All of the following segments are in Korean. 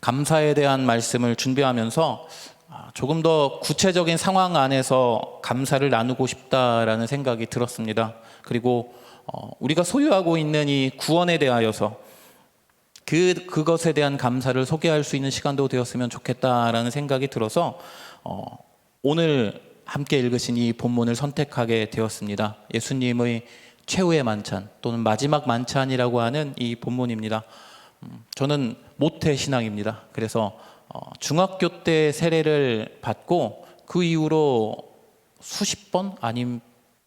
감사에 대한 말씀을 준비하면서 아, 조금 더 구체적인 상황 안에서 감사를 나누고 싶다라는 생각이 들었습니다. 그리고 어, 우리가 소유하고 있는 이 구원에 대하여서 그 그것에 대한 감사를 소개할 수 있는 시간도 되었으면 좋겠다라는 생각이 들어서 어, 오늘 함께 읽으신 이 본문을 선택하게 되었습니다. 예수님의 최후의 만찬 또는 마지막 만찬이라고 하는 이 본문입니다. 음, 저는 모태 신앙입니다. 그래서 어, 중학교 때 세례를 받고 그 이후로 수십 번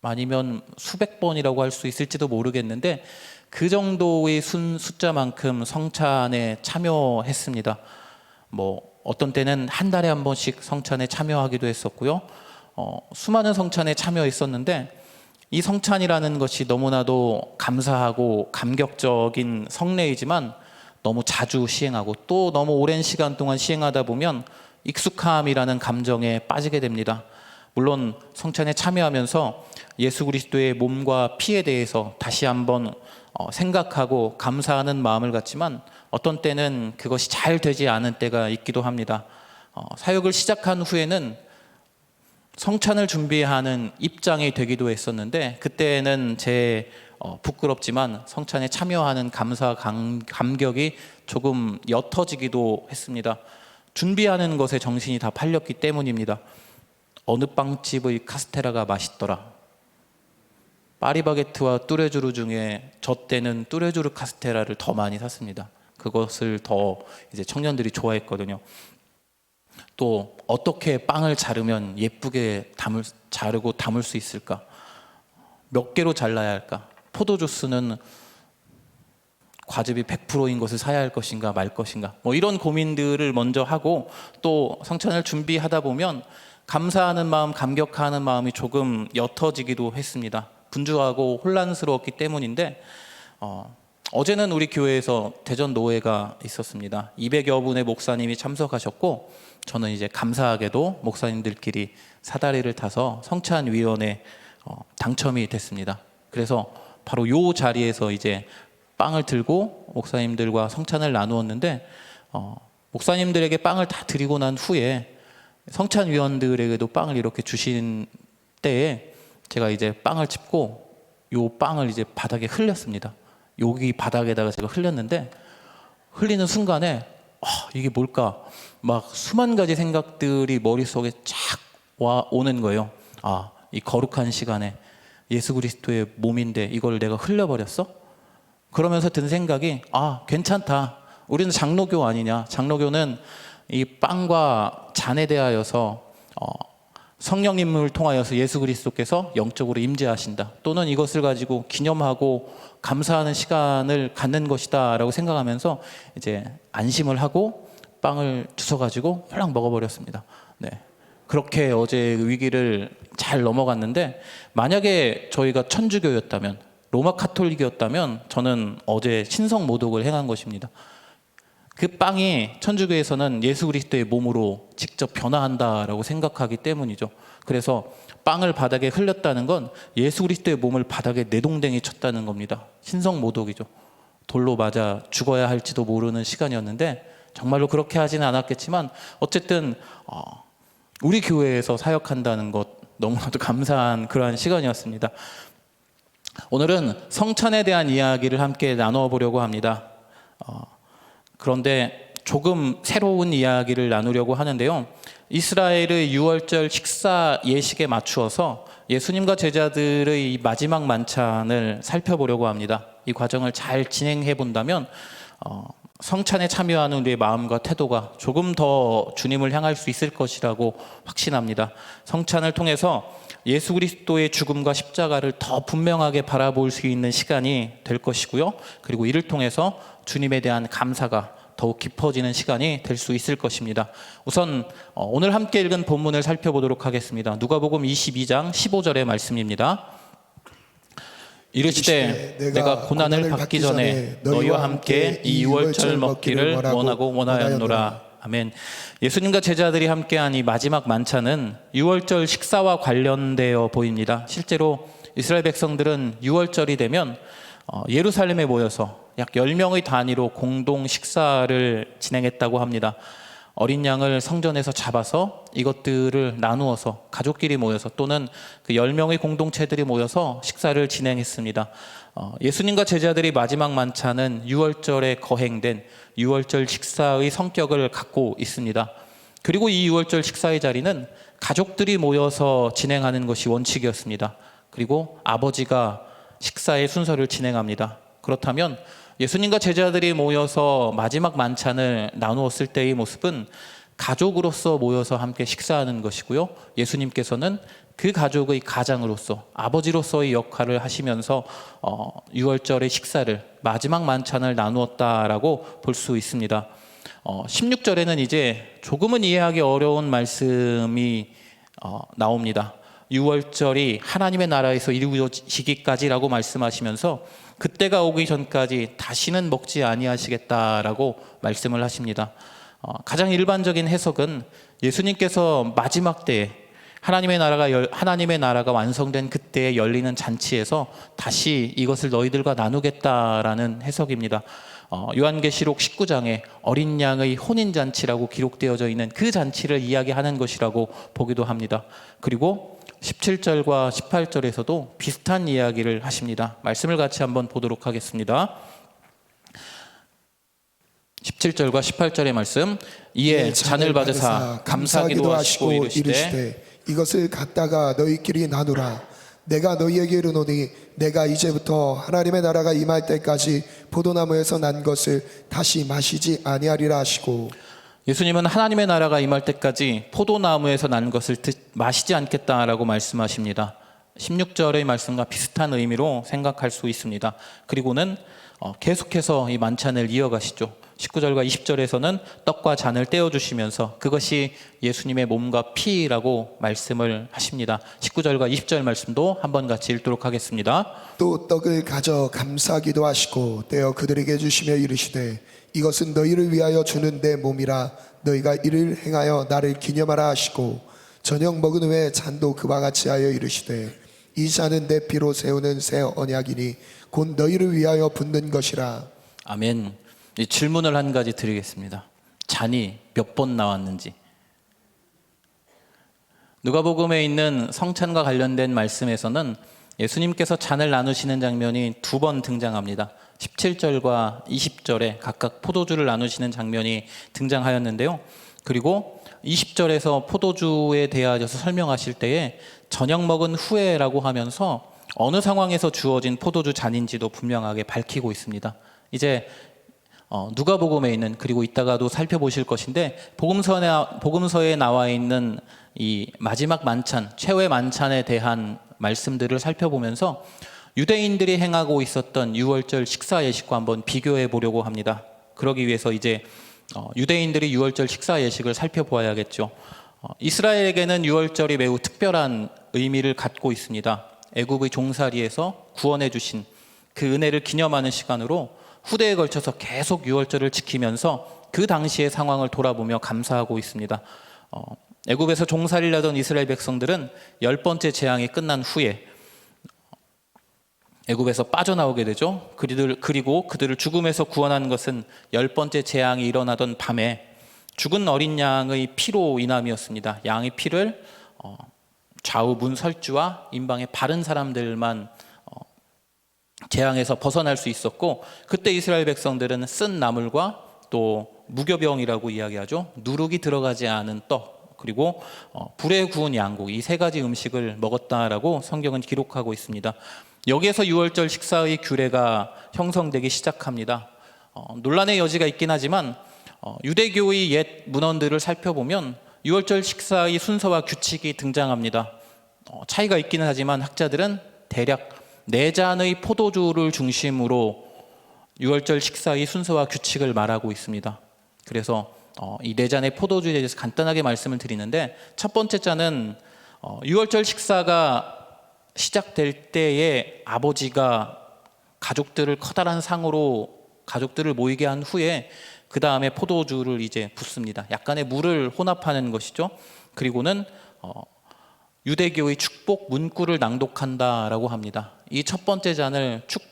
아니면 수백 번이라고 할 수 있을지도 모르겠는데 그 정도의 순 숫자만큼 성찬에 참여했습니다. 뭐 어떤 때는 한 달에 한 번씩 성찬에 참여하기도 했었고요. 어, 수많은 성찬에 참여했었는데 이 성찬이라는 것이 너무나도 감사하고 감격적인 성례이지만 너무 자주 시행하고 또 너무 오랜 시간 동안 시행하다 보면 익숙함이라는 감정에 빠지게 됩니다. 물론 성찬에 참여하면서 예수 그리스도의 몸과 피에 대해서 다시 한번 어, 생각하고 감사하는 마음을 갖지만 어떤 때는 그것이 잘 되지 않은 때가 있기도 합니다. 어, 사역을 시작한 후에는 성찬을 준비하는 입장이 되기도 했었는데 그때는 제 어, 부끄럽지만 성찬에 참여하는 감사 감, 감격이 조금 옅어지기도 했습니다. 준비하는 것에 정신이 다 팔렸기 때문입니다. 어느 빵집의 카스테라가 맛있더라. 파리바게트와 뚜레쥬르 중에 저 때는 뚜레쥬르 카스테라를 더 많이 샀습니다. 그것을 더 이제 청년들이 좋아했거든요. 또 어떻게 빵을 자르면 예쁘게 담을 자르고 담을 수 있을까? 몇 개로 잘라야 할까? 포도 주 스는 과즙이 100%인 것을 사야 할 것인가 말 것인가? 뭐 이런 고민들을 먼저 하고 또 성찬을 준비하다 보면 감사하는 마음, 감격하는 마음이 조금 옅어지기도 했습니다. 분주하고 혼란스러웠기 때문인데 어, 어제는 우리 교회에서 대전 노회가 있었습니다. 200여 분의 목사님이 참석하셨고 저는 이제 감사하게도 목사님들끼리 사다리를 타서 성찬위원회 어, 당첨이 됐습니다. 그래서 바로 요 자리에서 이제 빵을 들고 목사님들과 성찬을 나누었는데 어, 목사님들에게 빵을 다 드리고 난 후에 성찬 위원들에게도 빵을 이렇게 주신 때에 제가 이제 빵을 짚고 요 빵을 이제 바닥에 흘렸습니다. 여기 바닥에다가 제가 흘렸는데 흘리는 순간에 아, 이게 뭘까? 막 수만 가지 생각들이 머릿속에 쫙 와 오는 거예요. 아, 이 거룩한 시간에 예수 그리스도의 몸인데 이걸 내가 흘려버렸어? 그러면서 든 생각이 아, 괜찮다. 우리는 장로교 아니냐? 장로교는 이 빵과 잔에 대하여서 어, 성령님을 통하여서 예수 그리스도께서 영적으로 임재하신다. 또는 이것을 가지고 기념하고 감사하는 시간을 갖는 것이다라고 생각하면서 이제 안심을 하고 빵을 주워 가지고 홀랑 먹어 버렸습니다. 네. 그렇게 어제 위기를 잘 넘어갔는데 만약에 저희가 천주교였다면 로마 카톨릭이었다면 저는 어제 신성 모독을 행한 것입니다. 그 빵이 천주교에서는 예수 그리스도의 몸으로 직접 변화한다라고 생각하기 때문이죠. 그래서 빵을 바닥에 흘렸다는 건 예수 그리스도의 몸을 바닥에 내동댕이 쳤다는 겁니다. 신성 모독이죠. 돌로 맞아 죽어야 할지도 모르는 시간이었는데 정말로 그렇게 하지는 않았겠지만 어쨌든 어, 우리 교회에서 사역한다는 것 너무나도 감사한 그러한 시간이었습니다. 오늘은 성찬에 대한 이야기를 함께 나누어 보려고 합니다. 어, 그런데 조금 새로운 이야기를 나누려고 하는데요. 이스라엘의 유월절 식사 예식에 맞추어서 예수님과 제자들의 이 마지막 만찬을 살펴보려고 합니다. 이 과정을 잘 진행해 본다면 어, 성찬에 참여하는 우리의 마음과 태도가 조금 더 주님을 향할 수 있을 것이라고 확신합니다. 성찬을 통해서 예수 그리스도의 죽음과 십자가를 더 분명하게 바라볼 수 있는 시간이 될 것이고요. 그리고 이를 통해서 주님에 대한 감사가 더욱 깊어지는 시간이 될 수 있을 것입니다. 우선 어, 오늘 함께 읽은 본문을 살펴보도록 하겠습니다. 누가복음 22장 15절의 말씀입니다. 이르시되 내가 고난을 받기 전에 너희와 함께 이 유월절 먹기를 원하고 원하였노라. 아멘. 예수님과 제자들이 함께한 이 마지막 만찬은 유월절 식사와 관련되어 보입니다. 실제로 이스라엘 백성들은 유월절이 되면 어, 예루살렘에 모여서 약 10명의 단위로 공동 식사를 진행했다고 합니다. 어린 양을 성전에서 잡아서 이것들을 나누어서 가족끼리 모여서 또는 그 10명의 공동체들이 모여서 식사를 진행했습니다. 어, 예수님과 제자들이 마지막 만찬은 6월절에 거행된 6월절 식사의 성격을 갖고 있습니다. 그리고 이 6월절 식사의 자리는 가족들이 모여서 진행하는 것이 원칙이었습니다. 그리고 아버지가 식사의 순서를 진행합니다. 그렇다면 예수님과 제자들이 모여서 마지막 만찬을 나누었을 때의 모습은 가족으로서 모여서 함께 식사하는 것이고요. 예수님께서는 그 가족의 가장으로서 아버지로서의 역할을 하시면서 어, 6월절의 식사를 마지막 만찬을 나누었다라고 볼 수 있습니다. 어, 16절에는 이제 조금은 이해하기 어려운 말씀이 어, 나옵니다. 6월절이 하나님의 나라에서 이루어지기까지라고 말씀하시면서 그때가 오기 전까지 다시는 먹지 아니하시겠다라고 말씀을 하십니다. 어, 가장 일반적인 해석은 예수님께서 마지막 때에 하나님의 나라가 열, 하나님의 나라가 완성된 그때에 열리는 잔치에서 다시 이것을 너희들과 나누겠다라는 해석입니다. 어, 요한계시록 19장에 어린 양의 혼인 잔치라고 기록되어져 있는 그 잔치를 이야기하는 것이라고 보기도 합니다. 그리고 17절과 18절에서도 비슷한 이야기를 하십니다. 말씀을 같이 한번 보도록 하겠습니다. 17절과 18절의 말씀 이에 잔을 받으사 감사기도 하시고 이르시되 이것을 갖다가 너희끼리 나누라 내가 너희에게 이르노니 내가 이제부터 하나님의 나라가 임할 때까지 포도나무에서 난 것을 다시 마시지 아니하리라 하시고 예수님은 하나님의 나라가 임할 때까지 포도나무에서 난 것을 드- 마시지 않겠다라고 말씀하십니다. 16절의 말씀과 비슷한 의미로 생각할 수 있습니다. 그리고는 어, 계속해서 이 만찬을 이어가시죠. 19절과 20절에서는 떡과 잔을 떼어 주시면서 그것이 예수님의 몸과 피라고 말씀을 하십니다. 19절과 20절 말씀도 한번 같이 읽도록 하겠습니다. 또 떡을 가져 감사기도 하시고 떼어 그들에게 주시며 이르시되 이것은 너희를 위하여 주는 내 몸이라 너희가 이를 행하여 나를 기념하라 하시고 저녁 먹은 후에 잔도 그와 같이 하여 이르시되 이 잔은 내 피로 세우는 새 언약이니 곧 너희를 위하여 붓는 것이라 아멘. 이 질문을 한 가지 드리겠습니다. 잔이 몇 번 나왔는지. 누가복음에 있는 성찬과 관련된 말씀에서는 예수님께서 잔을 나누시는 장면이 두 번 등장합니다. 17절과 20절에 각각 포도주를 나누시는 장면이 등장하였는데요. 그리고 20절에서 포도주에 대하여서 설명하실 때에 저녁 먹은 후에라고 하면서 어느 상황에서 주어진 포도주 잔인지도 분명하게 밝히고 있습니다. 이제 어, 누가복음에 있는 그리고 이따가도 살펴보실 것인데 복음서에 복음서에 나와 있는 이 마지막 만찬 최후의 만찬에 대한 말씀들을 살펴보면서 유대인들이 행하고 있었던 유월절 식사 예식과 한번 비교해 보려고 합니다. 그러기 위해서 이제 어, 유대인들이 유월절 식사 예식을 살펴보아야겠죠. 어, 이스라엘에게는 유월절이 매우 특별한 의미를 갖고 있습니다. 애굽의 종살이에서 구원해 주신 그 은혜를 기념하는 시간으로 후대에 걸쳐서 계속 유월절을 지키면서 그 당시의 상황을 돌아보며 감사하고 있습니다. 어, 애굽에서 종살이를 하던 이스라엘 백성들은 열 번째 재앙이 끝난 후에 애굽에서 빠져나오게 되죠. 그리고 그들을 죽음에서 구원한 것은 열 번째 재앙이 일어나던 밤에 죽은 어린 양의 피로 인함이었습니다. 양의 피를 어, 좌우 문설주와 임방의 바른 사람들만 어, 재앙에서 벗어날 수 있었고 그때 이스라엘 백성들은 쓴 나물과 또 무교병이라고 이야기하죠. 누룩이 들어가지 않은 떡 그리고 어, 불에 구운 양고기 이세 가지 음식을 먹었다라고 성경은 기록하고 있습니다. 여기에서 유월절 식사의 규례가 형성되기 시작합니다. 어, 논란의 여지가 있긴 하지만 어, 유대교의 옛 문헌들을 살펴보면 유월절 식사의 순서와 규칙이 등장합니다. 어, 차이가 있기는 하지만 학자들은 대략 네 잔의 포도주를 중심으로 유월절 식사의 순서와 규칙을 말하고 있습니다. 그래서 어, 이네 잔의 포도주에 대해서 간단하게 말씀을 드리는데 첫 번째 잔은 어, 유월절 식사가 시작될 때에 아버지가 가족들을 커다란 상으로 가족들을 모이게 한 후에 그 다음에 포도주를 이제 붓습니다. 약간의 물을 혼합하는 것이죠. 그리고는 어, 유대교의 축복 문구를 낭독한다라고 합니다. 이 첫 번째 잔을 축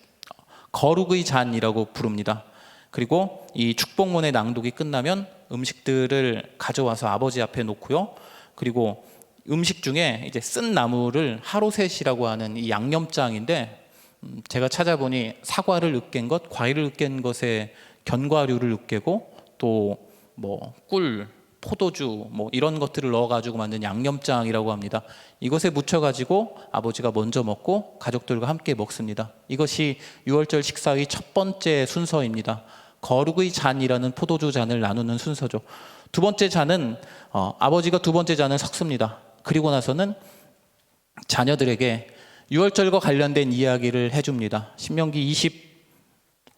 거룩의 잔이라고 부릅니다. 그리고 이 축복문의 낭독이 끝나면 음식들을 가져와서 아버지 앞에 놓고요. 그리고 음식 중에 이제 쓴 나물을 하루셋이라고 하는 이 양념장인데 음, 제가 찾아보니 사과를 으깬 것, 과일을 으깬 것에 견과류를 으깨고 또 뭐 꿀, 포도주 뭐 이런 것들을 넣어가지고 만든 양념장이라고 합니다. 이것에 묻혀가지고 아버지가 먼저 먹고 가족들과 함께 먹습니다. 이것이 유월절 식사의 첫 번째 순서입니다. 거룩의 잔이라는 포도주 잔을 나누는 순서죠. 두 번째 잔은 어, 아버지가 두 번째 잔을 섞습니다. 그리고 나서는 자녀들에게 유월절과 관련된 이야기를 해줍니다. 신명기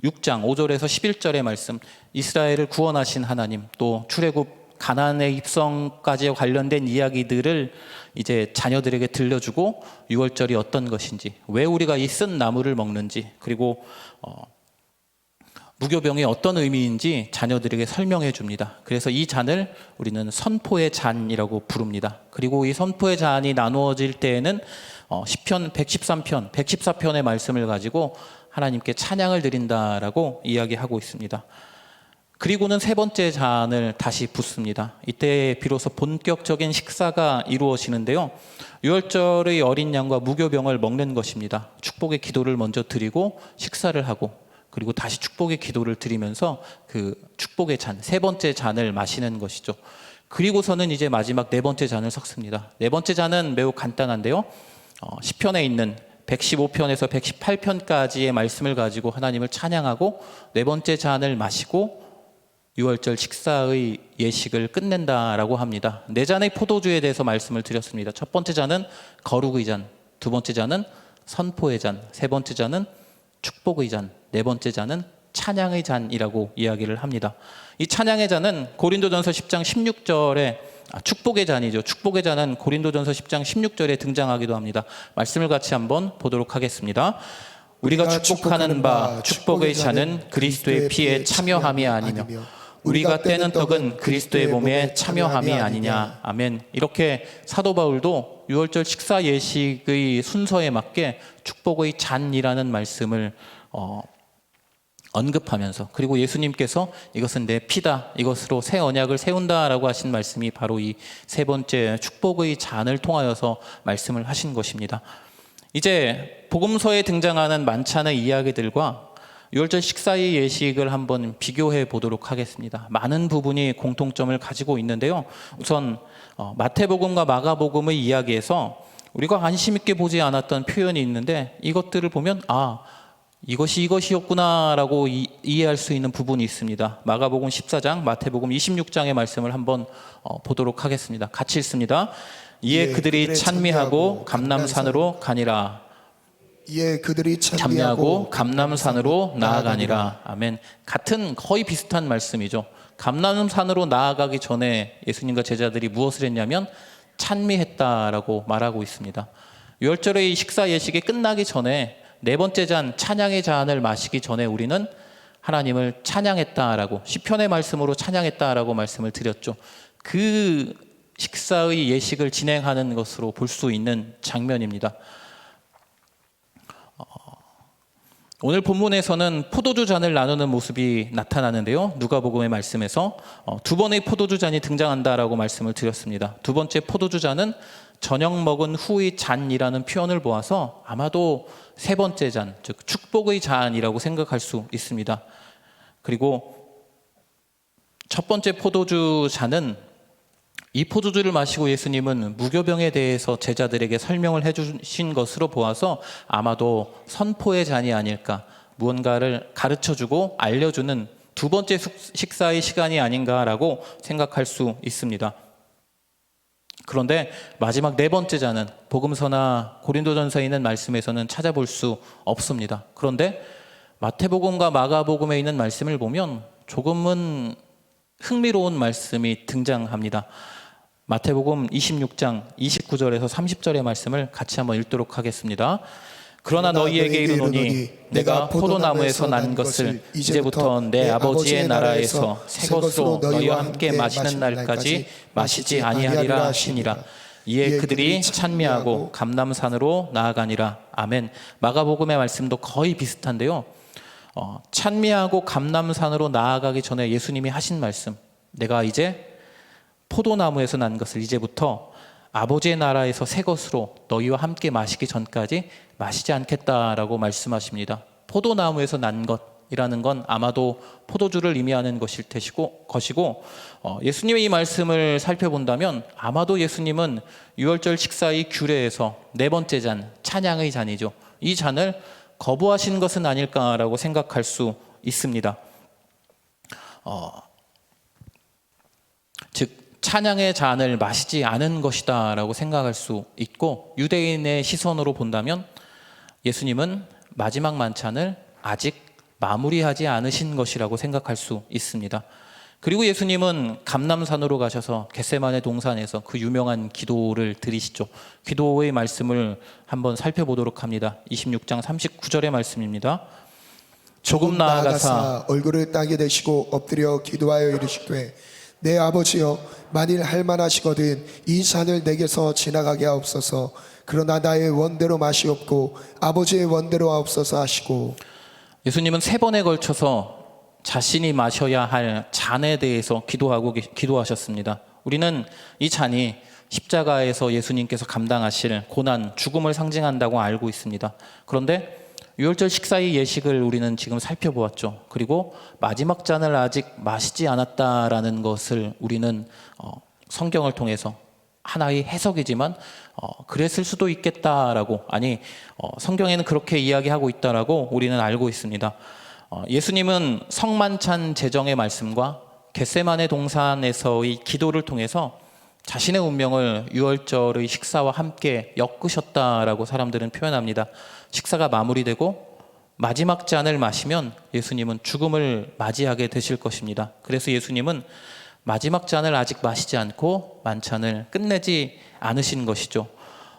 26장 5절에서 11절의 말씀, 이스라엘을 구원하신 하나님, 또 출애굽 가나안의 입성까지 관련된 이야기들을 이제 자녀들에게 들려주고 유월절이 어떤 것인지, 왜 우리가 이 쓴 나무를 먹는지, 그리고 어, 무교병이 어떤 의미인지 자녀들에게 설명해 줍니다. 그래서 이 잔을 우리는 선포의 잔이라고 부릅니다. 그리고 이 선포의 잔이 나누어질 때에는 어, 시편 113편, 114편의 말씀을 가지고 하나님께 찬양을 드린다라고 이야기하고 있습니다. 그리고는 세 번째 잔을 다시 붓습니다. 이때 비로소 본격적인 식사가 이루어지는데요. 유월절의 어린 양과 무교병을 먹는 것입니다. 축복의 기도를 먼저 드리고 식사를 하고 그리고 다시 축복의 기도를 드리면서 그 축복의 잔, 세 번째 잔을 마시는 것이죠. 그리고서는 이제 마지막 네 번째 잔을 섞습니다. 네 번째 잔은 매우 간단한데요. 어, 시편에 있는 115편에서 118편까지의 말씀을 가지고 하나님을 찬양하고 네 번째 잔을 마시고 유월절 식사의 예식을 끝낸다라고 합니다. 네 잔의 포도주에 대해서 말씀을 드렸습니다. 첫 번째 잔은 거룩의 잔, 두 번째 잔은 선포의 잔, 세 번째 잔은 축복의 잔, 네 번째 잔은 찬양의 잔이라고 이야기를 합니다. 이 찬양의 잔은 고린도전서 10장 16절에 아, 축복의 잔이죠. 축복의 잔은 고린도전서 10장 16절에 등장하기도 합니다. 말씀을 같이 한번 보도록 하겠습니다. 우리가 축복하는 바 축복의 잔은 그리스도의 피에 참여함이 아니며 우리가 떼는 떡은 그리스도의 몸에 참여함이 아니냐. 아멘. 이렇게 사도 바울도 유월절 식사 예식의 순서에 맞게 축복의 잔이라는 말씀을 어, 언급하면서 그리고 예수님께서 이것은 내 피다 이것으로 새 언약을 세운다라고 하신 말씀이 바로 이 세 번째 축복의 잔을 통하여서 말씀을 하신 것입니다. 이제 복음서에 등장하는 만찬의 이야기들과 유월절 식사의 예식을 한번 비교해 보도록 하겠습니다. 많은 부분이 공통점을 가지고 있는데요. 우선 어, 마태복음과 마가복음의 이야기에서 우리가 관심 있게 보지 않았던 표현이 있는데 이것들을 보면 아 이것이 이것이었구나라고 이, 이해할 수 있는 부분이 있습니다. 마가복음 14장, 마태복음 26장의 말씀을 한번 어, 보도록 하겠습니다. 같이 읽습니다. 이에 이에 그들이 찬미하고 감남산으로 가니라. 이에 그들이 참미하고 감남산으로 나아가니라. 아멘. 같은 거의 비슷한 말씀이죠. 감남산으로 나아가기 전에 예수님과 제자들이 무엇을 했냐면 찬미했다라고 말하고 있습니다. 유월절의 식사 예식이 끝나기 전에 네 번째 잔 찬양의 잔을 마시기 전에 우리는 하나님을 찬양했다라고 시편의 말씀으로 찬양했다라고 말씀을 드렸죠. 그 식사의 예식을 진행하는 것으로 볼 수 있는 장면입니다. 오늘 본문에서는 포도주 잔을 나누는 모습이 나타나는데요. 누가복음의 말씀에서 어, 두 번의 포도주 잔이 등장한다라고 말씀을 드렸습니다. 두 번째 포도주 잔은 저녁 먹은 후의 잔이라는 표현을 보아서 아마도 세 번째 잔, 즉 축복의 잔이라고 생각할 수 있습니다. 그리고 첫 번째 포도주 잔은 이 포도주를 마시고 예수님은 무교병에 대해서 제자들에게 설명을 해주신 것으로 보아서 아마도 선포의 잔이 아닐까 무언가를 가르쳐주고 알려주는 두 번째 숙- 식사의 시간이 아닌가라고 생각할 수 있습니다. 그런데 마지막 네 번째 잔은 복음서나 고린도전서에 있는 말씀에서는 찾아볼 수 없습니다. 그런데 마태복음과 마가복음에 있는 말씀을 보면 조금은 흥미로운 말씀이 등장합니다. 마태복음 26장 29절에서 30절의 말씀을 같이 한번 읽도록 하겠습니다. 그러나 너희에게 이르노니 내가 포도나무에서 난 것을 이제부터 내 아버지의 나라에서 새 것으로 너희와 함께 마시는 날까지 마시지 아니하리라 하시니라. 이에 그들이 찬미하고 감남산으로 나아가니라. 아멘. 마가복음의 말씀도 거의 비슷한데요. 어, 찬미하고 감남산으로 나아가기 전에 예수님이 하신 말씀. 내가 이제 포도나무에서 난 것을 이제부터 아버지의 나라에서 새 것으로 너희와 함께 마시기 전까지 마시지 않겠다라고 말씀하십니다. 포도나무에서 난 것이라는 건 아마도 포도주를 의미하는 것일 테시고 것이고 어, 예수님의 이 말씀을 살펴본다면 아마도 예수님은 유월절 식사의 규례에서 네 번째 잔 찬양의 잔이죠. 이 잔을 거부하신 것은 아닐까라고 생각할 수 있습니다. 즉 찬양의 잔을 마시지 않은 것이다라고 생각할 수 있고 유대인의 시선으로 본다면 예수님은 마지막 만찬을 아직 마무리하지 않으신 것이라고 생각할 수 있습니다. 그리고 예수님은 감남산으로 가셔서 겟세만의 동산에서 그 유명한 기도를 드리시죠. 기도의 말씀을 한번 살펴보도록 합니다. 26장 39절의 말씀입니다. 조금 나아가사 얼굴을 땅에 대시고 엎드려 기도하여 이르시되 내 아버지여 만일 할만하시거든 이 잔을 내게서 지나가게 하옵소서 그러나 나의 원대로 마시옵고 아버지의 원대로 하옵소서 하시고 예수님은 세 번에 걸쳐서 자신이 마셔야 할 잔에 대해서 기도하고 계- 기도하셨습니다. 우리는 이 잔이 십자가에서 예수님께서 감당하실 고난, 죽음을 상징한다고 알고 있습니다. 그런데 유월절 식사의 예식을 우리는 지금 살펴보았죠. 그리고 마지막 잔을 아직 마시지 않았다라는 것을 우리는 어, 성경을 통해서 하나의 해석이지만 어, 그랬을 수도 있겠다라고 아니 어, 성경에는 그렇게 이야기하고 있다라고 우리는 알고 있습니다. 어, 예수님은 성만찬 제정의 말씀과 겟세만의 동산에서의 기도를 통해서 자신의 운명을 유월절의 식사와 함께 엮으셨다라고 사람들은 표현합니다. 식사가 마무리되고 마지막 잔을 마시면 예수님은 죽음을 맞이하게 되실 것입니다. 그래서 예수님은 마지막 잔을 아직 마시지 않고 만찬을 끝내지 않으신 것이죠.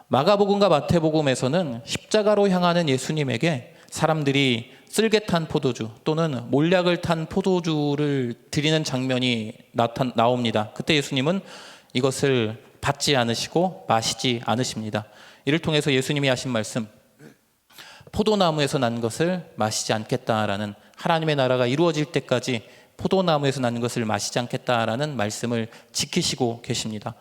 마가복음과 마태복음에서는 십자가로 향하는 예수님에게 사람들이 쓸개 탄 포도주 또는 몰약을 탄 포도주를 드리는 장면이 나타 나옵니다. 그때 예수님은 이것을 받지 않으시고 마시지 않으십니다. 이를 통해서 예수님이 하신 말씀 포도나무에서 난 것을 마시지 않겠다라는 하나님의 나라가 이루어질 때까지 포도나무에서 난 것을 마시지 않겠다라는 말씀을 지키시고 계십니다.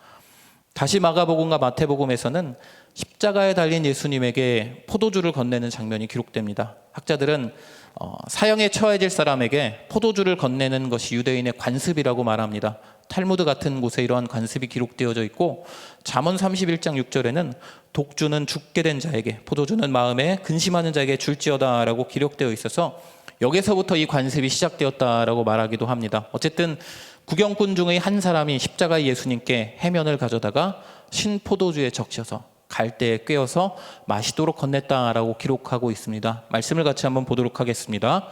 다시 마가복음과 마태복음에서는 십자가에 달린 예수님에게 포도주를 건네는 장면이 기록됩니다. 학자들은 어, 사형에 처해질 사람에게 포도주를 건네는 것이 유대인의 관습이라고 말합니다. 탈무드 같은 곳에 이러한 관습이 기록되어져 있고 잠언 31장 6절에는 독주는 죽게 된 자에게 포도주는 마음에 근심하는 자에게 줄지어다라고 기록되어 있어서 여기서부터 이 관습이 시작되었다라고 말하기도 합니다. 어쨌든 구경꾼 중의 한 사람이 십자가의 예수님께 해면을 가져다가 신 포도주에 적셔서 갈대에 꿰어서 마시도록 건넸다라고 기록하고 있습니다. 말씀을 같이 한번 보도록 하겠습니다.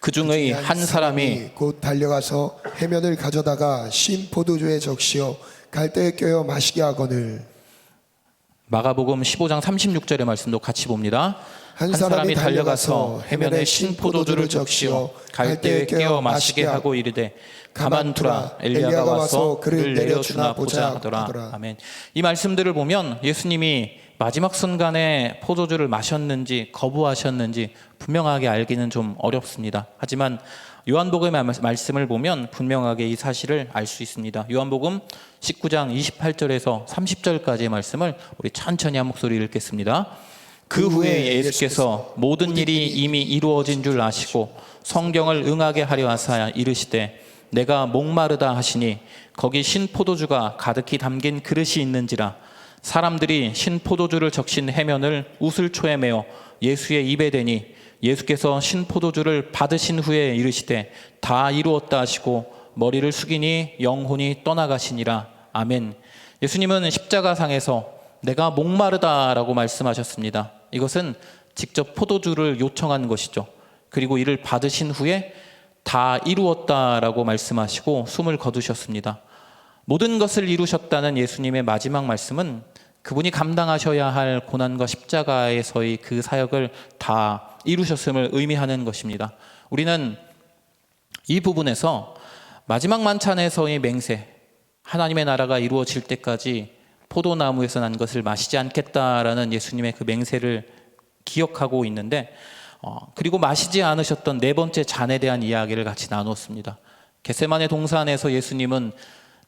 그 중의 한 사람이 곧 달려가서 해면을 가져다가 신 포도주에 적시어 갈대에 껴어 마시게 하거늘 마가복음 15장 36절의 말씀도 같이 봅니다. 한 사람이 달려가서 해면에 신 포도주를 적시어 갈대에 깨어 마시게 하고 이르되 가만두라 엘리야가 와서 그를 내려주나 보자 하더라. 아멘. 이 말씀들을 보면 예수님이 마지막 순간에 포도주를 마셨는지 거부하셨는지 분명하게 알기는 좀 어렵습니다. 하지만 요한복음의 말- 말씀을 보면 분명하게 이 사실을 알 수 있습니다. 요한복음 19장 28절에서 30절까지의 말씀을 우리 천천히 한 목소리 읽겠습니다. 그 후에 예수께서 모든 일이 이미 이루어진 줄 아시고 성경을 응하게 하려 하사 이르시되 내가 목마르다 하시니 거기 신 포도주가 가득히 담긴 그릇이 있는지라 사람들이 신 포도주를 적신 해면을 우슬초에 메어 예수의 입에 대니 예수께서 신 포도주를 받으신 후에 이르시되 다 이루었다 하시고 머리를 숙이니 영혼이 떠나가시니라 아멘. 예수님은 십자가상에서 내가 목마르다라고 말씀하셨습니다. 이것은 직접 포도주를 요청한 것이죠. 그리고 이를 받으신 후에 다 이루었다라고 말씀하시고 숨을 거두셨습니다. 모든 것을 이루셨다는 예수님의 마지막 말씀은 그분이 감당하셔야 할 고난과 십자가에서의 그 사역을 다 이루셨음을 의미하는 것입니다. 우리는 이 부분에서 마지막 만찬에서의 맹세, 하나님의 나라가 이루어질 때까지 포도나무에서 난 것을 마시지 않겠다라는 예수님의 그 맹세를 기억하고 있는데 어, 그리고 마시지 않으셨던 네 번째 잔에 대한 이야기를 같이 나눴습니다. 겟세만의 동산에서 예수님은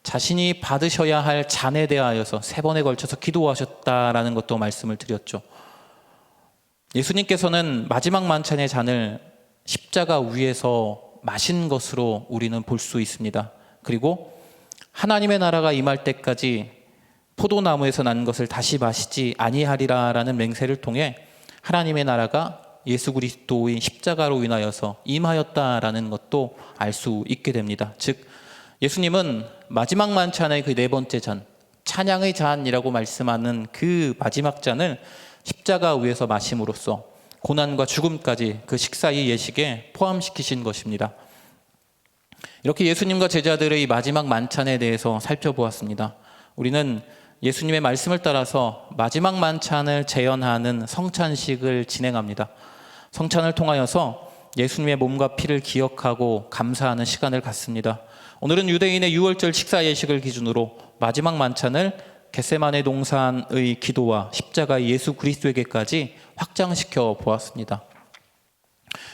자신이 받으셔야 할 잔에 대하여서 세 번에 걸쳐서 기도하셨다라는 것도 말씀을 드렸죠. 예수님께서는 마지막 만찬의 잔을 십자가 위에서 마신 것으로 우리는 볼 수 있습니다. 그리고 하나님의 나라가 임할 때까지 포도나무에서 난 것을 다시 마시지 아니하리라라는 맹세를 통해 하나님의 나라가 예수 그리스도의 십자가로 인하여서 임하였다라는 것도 알 수 있게 됩니다. 즉 예수님은 마지막 만찬의 그 네 번째 잔, 찬양의 잔이라고 말씀하는 그 마지막 잔을 십자가 위에서 마심으로써 고난과 죽음까지 그 식사의 예식에 포함시키신 것입니다. 이렇게 예수님과 제자들의 마지막 만찬에 대해서 살펴보았습니다. 우리는 예수님의 말씀을 따라서 마지막 만찬을 재현하는 성찬식을 진행합니다. 성찬을 통하여서 예수님의 몸과 피를 기억하고 감사하는 시간을 갖습니다. 오늘은 유대인의 유월절 식사 예식을 기준으로 마지막 만찬을 겟세만의 동산의 기도와 십자가 예수 그리스도에게까지 확장시켜 보았습니다.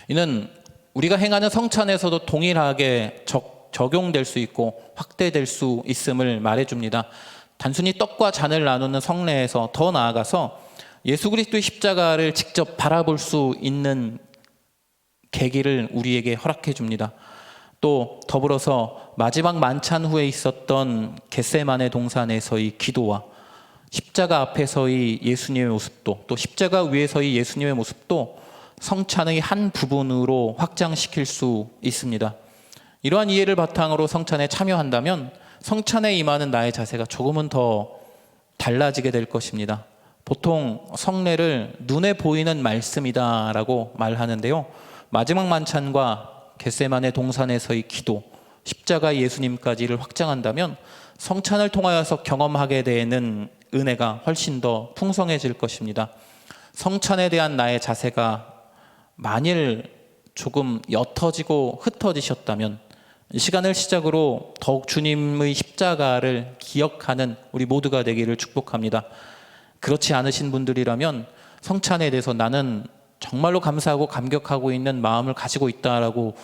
이는 우리가 행하는 성찬에서도 동일하게 적, 적용될 수 있고 확대될 수 있음을 말해줍니다. 단순히 떡과 잔을 나누는 성례에서 더 나아가서 예수 그리스도의 십자가를 직접 바라볼 수 있는 계기를 우리에게 허락해 줍니다. 또 더불어서 마지막 만찬 후에 있었던 겟세만의 동산에서의 기도와 십자가 앞에서의 예수님의 모습도 또 십자가 위에서의 예수님의 모습도 성찬의 한 부분으로 확장시킬 수 있습니다. 이러한 이해를 바탕으로 성찬에 참여한다면 성찬에 임하는 나의 자세가 조금은 더 달라지게 될 것입니다. 보통 성례를 눈에 보이는 말씀이다라고 말하는데요. 마지막 만찬과 겟세만의 동산에서의 기도, 십자가 예수님까지를 확장한다면 성찬을 통하여서 경험하게 되는 은혜가 훨씬 더 풍성해질 것입니다. 성찬에 대한 나의 자세가 만일 조금 옅어지고 흩어지셨다면 이 시간을 시작으로 더욱 주님의 십자가를 기억하는 우리 모두가 되기를 축복합니다. 그렇지 않으신 분들이라면 성찬에 대해서 나는 정말로 감사하고 감격하고 있는 마음을 가지고 있다라고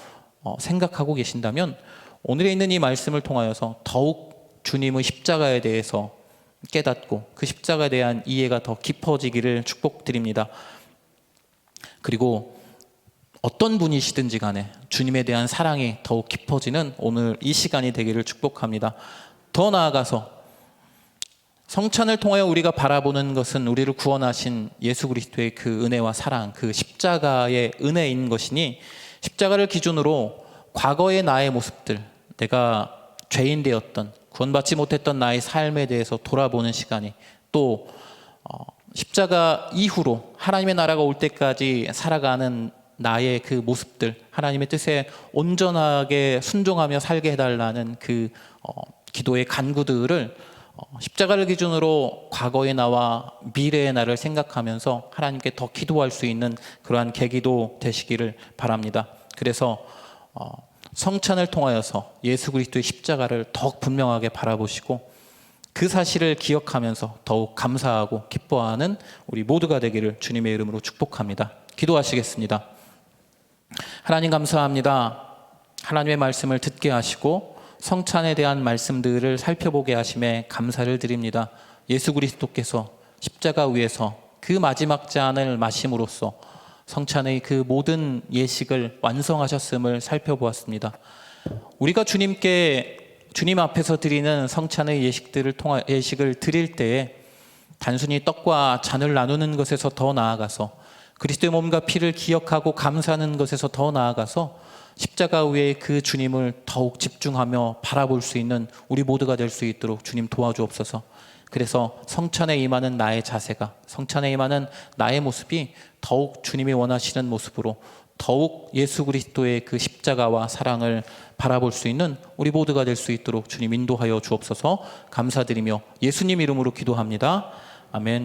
어, 생각하고 계신다면 오늘에 있는 이 말씀을 통하여서 더욱 주님의 십자가에 대해서 깨닫고 그 십자가에 대한 이해가 더 깊어지기를 축복드립니다. 그리고 어떤 분이시든지 간에 주님에 대한 사랑이 더욱 깊어지는 오늘 이 시간이 되기를 축복합니다. 더 나아가서 성찬을 통하여 우리가 바라보는 것은 우리를 구원하신 예수 그리스도의 그 은혜와 사랑, 그 십자가의 은혜인 것이니 십자가를 기준으로 과거의 나의 모습들, 내가 죄인 되었던 구원받지 못했던 나의 삶에 대해서 돌아보는 시간이 또 어, 십자가 이후로 하나님의 나라가 올 때까지 살아가는 나의 그 모습들, 하나님의 뜻에 온전하게 순종하며 살게 해달라는 그 어, 기도의 간구들을 어, 십자가를 기준으로 과거의 나와 미래의 나를 생각하면서 하나님께 더 기도할 수 있는 그러한 계기도 되시기를 바랍니다. 그래서 어, 성찬을 통하여서 예수 그리스도의 십자가를 더욱 분명하게 바라보시고 그 사실을 기억하면서 더욱 감사하고 기뻐하는 우리 모두가 되기를 주님의 이름으로 축복합니다. 기도하시겠습니다. 하나님 감사합니다. 하나님의 말씀을 듣게 하시고 성찬에 대한 말씀들을 살펴보게 하심에 감사를 드립니다. 예수 그리스도께서 십자가 위에서 그 마지막 잔을 마심으로써 성찬의 그 모든 예식을 완성하셨음을 살펴보았습니다. 우리가 주님께 주님 앞에서 드리는 성찬의 예식들을 통하 예식을 드릴 때에 단순히 떡과 잔을 나누는 것에서 더 나아가서 그리스도의 몸과 피를 기억하고 감사하는 것에서 더 나아가서 십자가 위에 그 주님을 더욱 집중하며 바라볼 수 있는 우리 모두가 될 수 있도록 주님 도와주옵소서. 그래서 성찬에 임하는 나의 자세가 성찬에 임하는 나의 모습이 더욱 주님이 원하시는 모습으로 더욱 예수 그리스도의 그 십자가와 사랑을 바라볼 수 있는 우리 모두가 될 수 있도록 주님 인도하여 주옵소서 감사드리며 예수님 이름으로 기도합니다. 아멘.